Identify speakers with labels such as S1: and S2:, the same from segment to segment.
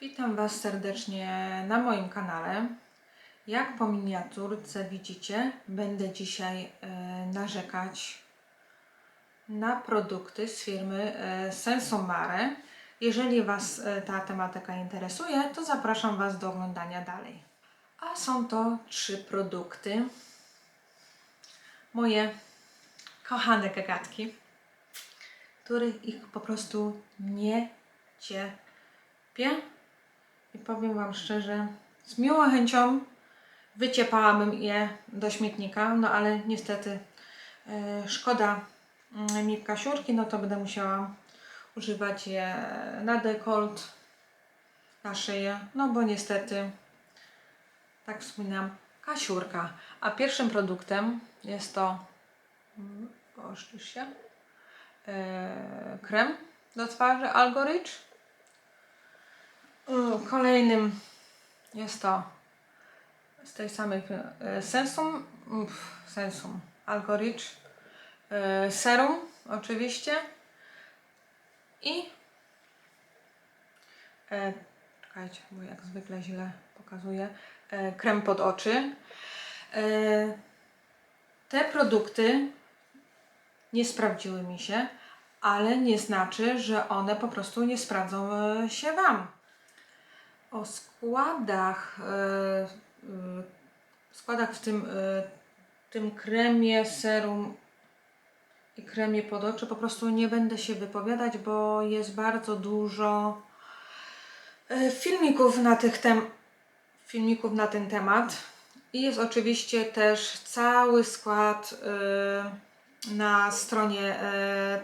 S1: Witam Was serdecznie na moim kanale. Jak po miniaturce widzicie, będę dzisiaj e, narzekać na produkty z firmy e, Sensomare. Jeżeli Was e, ta tematyka interesuje, to zapraszam Was do oglądania dalej. A są to trzy produkty. Moje kochane gagatki, których ich po prostu nie cierpię. I powiem Wam szczerze, z miłą chęcią wyciepałabym je do śmietnika, no ale niestety e, szkoda mm, mi kasiurki, no to będę musiała używać je na dekolt, na szyję, no bo niestety, tak wspominam, kasiurka. A pierwszym produktem jest to, mm, oszczysz się, e, krem do twarzy Algorich. Mm, Kolejnym jest to z tej samej e, Sensum, uff, Sensum Algorich e, Serum oczywiście i e, czekajcie, bo jak zwykle źle pokazuję e, krem pod oczy. E, te produkty nie sprawdziły mi się, ale nie znaczy, że one po prostu nie sprawdzą e, się Wam. O składach, e, e, składach w tym, e, tym kremie, serum i kremie pod oczy po prostu nie będę się wypowiadać, bo jest bardzo dużo filmików na, tych tem- filmików na ten temat. I jest oczywiście też cały skład na stronie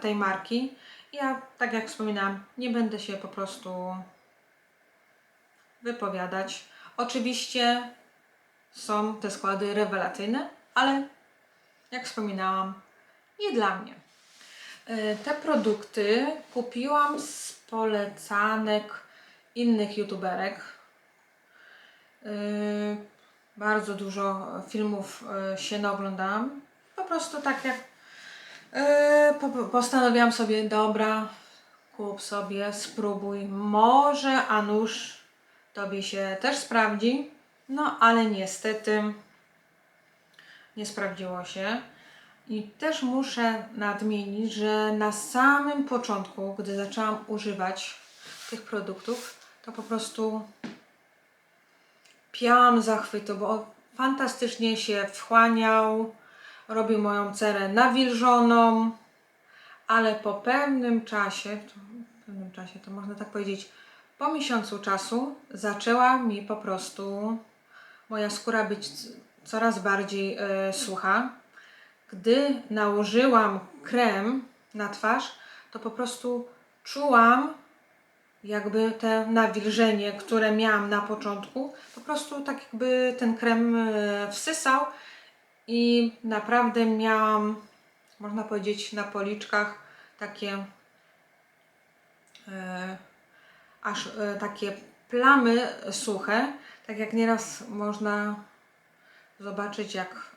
S1: tej marki. Ja, tak jak wspominałam, nie będę się po prostu wypowiadać. Oczywiście są te składy rewelacyjne, ale jak wspominałam, nie dla mnie. E, Te produkty kupiłam z polecanek innych youtuberek. E, Bardzo dużo filmów e, się naoglądałam. Po prostu tak jak po- postanowiłam sobie, dobra, kup sobie, spróbuj. Może, a nuż tobie się też sprawdzi. No, ale niestety nie sprawdziło się. I też muszę nadmienić, że na samym początku, gdy zaczęłam używać tych produktów, to po prostu piałam zachwytu, bo fantastycznie się wchłaniał, robił moją cerę nawilżoną, ale po pewnym czasie, w pewnym czasie to można tak powiedzieć, po miesiącu czasu zaczęła mi po prostu moja skóra być coraz bardziej e, sucha. Gdy nałożyłam krem na twarz, to po prostu czułam jakby te nawilżenie, które miałam na początku, po prostu tak jakby ten krem e, wsysał i naprawdę miałam, można powiedzieć, na policzkach takie e, aż e, takie plamy suche, tak jak nieraz można zobaczyć, jak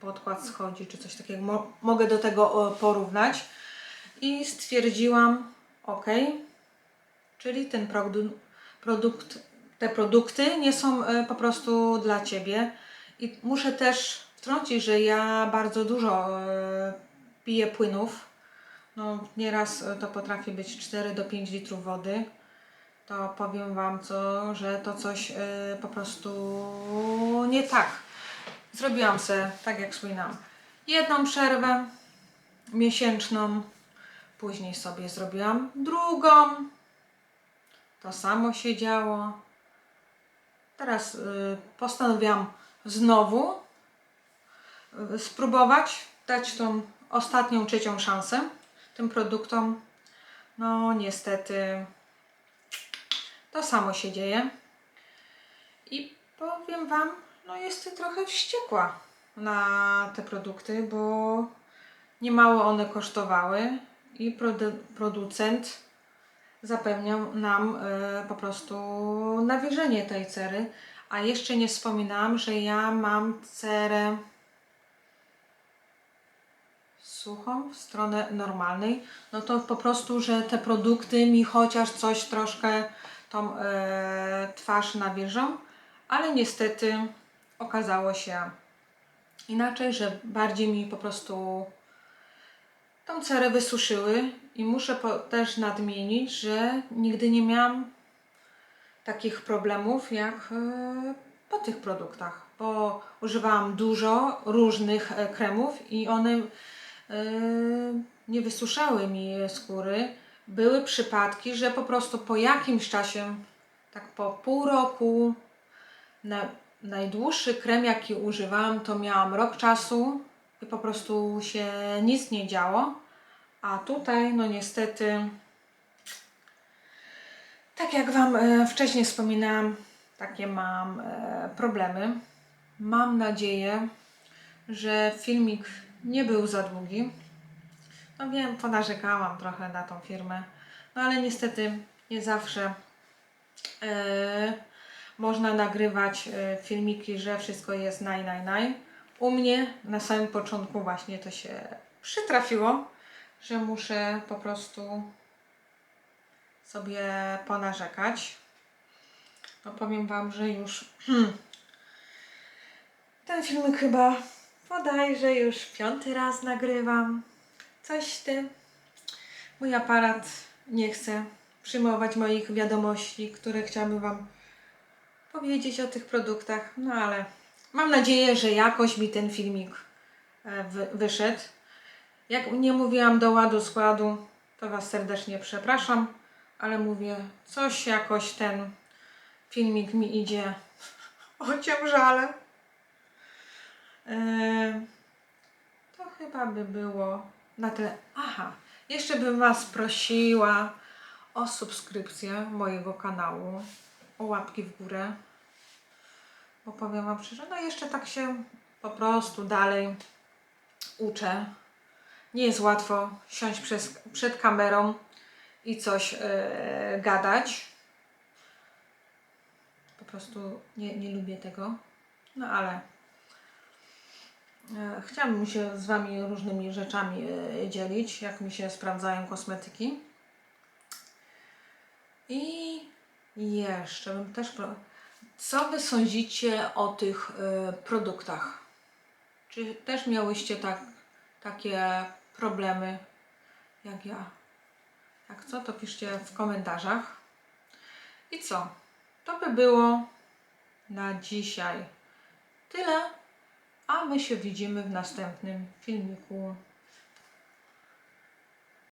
S1: podkład schodzi, czy coś takiego. Mo- mogę do tego porównać. I stwierdziłam, ok, czyli ten produ- produkt, te produkty nie są e, po prostu dla Ciebie. I muszę też wtrącić, że ja bardzo dużo e, piję płynów. No, nieraz to potrafi być 4 do 5 litrów wody to powiem Wam, co, że to coś y, po prostu nie tak. Zrobiłam se, tak jak wspominałam, jedną przerwę miesięczną, później sobie zrobiłam drugą. To samo się działo. Teraz y, postanowiłam znowu y, spróbować, dać tą ostatnią, trzecią szansę tym produktom. No niestety to samo się dzieje. I powiem Wam, no jestem trochę wściekła na te produkty, bo niemało one kosztowały i produ- producent zapewniał nam e, po prostu nawilżenie tej cery. A jeszcze nie wspominałam, że ja mam cerę suchą w stronę normalnej, no to po prostu, że te produkty mi chociaż coś troszkę tą e, twarz nawilżą, ale niestety okazało się inaczej, że bardziej mi po prostu tą cerę wysuszyły i muszę też nadmienić, że nigdy nie miałam takich problemów jak e, po tych produktach, bo używałam dużo różnych e, kremów i one e, nie wysuszały mi skóry. Były przypadki, że po prostu po jakimś czasie, tak po pół roku, na, najdłuższy krem jaki używałam to miałam rok czasu i po prostu się nic nie działo. A tutaj, no niestety, tak jak Wam e, wcześniej wspominałam, takie mam e, problemy. Mam nadzieję, że filmik nie był za długi. No wiem, ponarzekałam trochę na tą firmę, no ale niestety nie zawsze e, można nagrywać e, filmiki, że wszystko jest naj, naj, naj. U mnie na samym początku właśnie to się przytrafiło, że muszę po prostu sobie ponarzekać. No powiem Wam, że już hmm, ten filmik chyba bodajże już piąty raz nagrywam. Coś w tym. Mój aparat nie chce przyjmować moich wiadomości, które chciałabym Wam powiedzieć o tych produktach. No ale mam nadzieję, że jakoś mi ten filmik e, wy, wyszedł. Jak nie mówiłam do ładu składu, to Was serdecznie przepraszam, ale mówię, coś jakoś ten filmik mi idzie ociężale. Eee, to chyba by było na tyle. Aha, jeszcze bym Was prosiła o subskrypcję mojego kanału, o łapki w górę. Bo powiem Wam szczerze, no jeszcze tak się po prostu dalej uczę. Nie jest łatwo siąść przez, przed kamerą i coś e, gadać. Po prostu nie, nie lubię tego. No ale chciałabym się z Wami różnymi rzeczami e, dzielić, jak mi się sprawdzają kosmetyki. I jeszcze bym też. Co Wy sądzicie o tych e, produktach? Czy też miałyście tak, takie problemy jak ja? Jak co, to piszcie w komentarzach. I co? To by było na dzisiaj tyle, a my się widzimy w następnym filmiku.